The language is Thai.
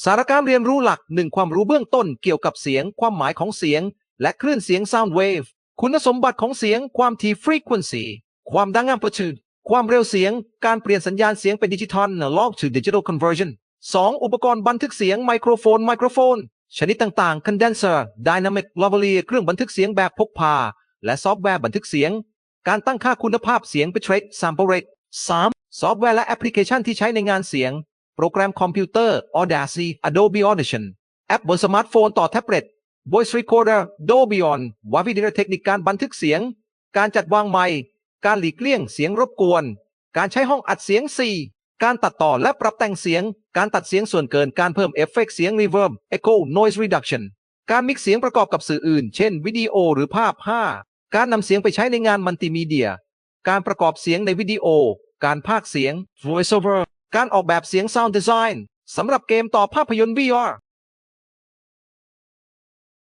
สาระการเรียนรู้หลัก 1 ความรู้เบื้องต้นเกี่ยวกับเสียง ความหมายของเสียง และคลื่นเสียง sound wave คุณสมบัติของเสียง ความถี่ frequency ความดัง amplitude ความเร็วเสียง การเปลี่ยนสัญญาณเสียงเป็นดิจิตอล analog to digital conversion 2. อุปกรณ์บันทึกเสียงไมโครโฟนไมโครโฟน ชนิดต่างๆ condenser dynamic lavalier เครื่องบันทึกเสียงแบบพกพา และซอฟต์แวร์บันทึกเสียง การตั้งค่าคุณภาพเสียง bitrate sample rate 3. ซอฟต์แวร์และแอปพลิเคชันที่ใช้ในงานเสียง โปรแกรมคอมพิวเตอร์ Audacity Adobe Audition แอปบนสมาร์ทโฟนต่อแท็บเล็ต Voice Recorder Dolby On วาวิดีโอเทคนิคการบันทึกเสียง การจัดวางไมค์การหลีกเลี่ยงเสียงรบกวน การใช้ห้องอัดเสียง 4 การตัดต่อและปรับแต่งเสียง การตัดเสียงส่วนเกินการเพิ่มเอฟเฟกต์เสียง Reverb Echo Noise Reduction การมิกซ์เสียงประกอบกับสื่ออื่น เช่น วิดีโอหรือภาพ 5 การนำเสียงไปใช้ในงานมัลติมีเดีย การประกอบเสียงในวิดีโอ การพากเสียง voiceover การออกแบบเสียง sound design สำหรับเกมต่อภาพยนตร์ VR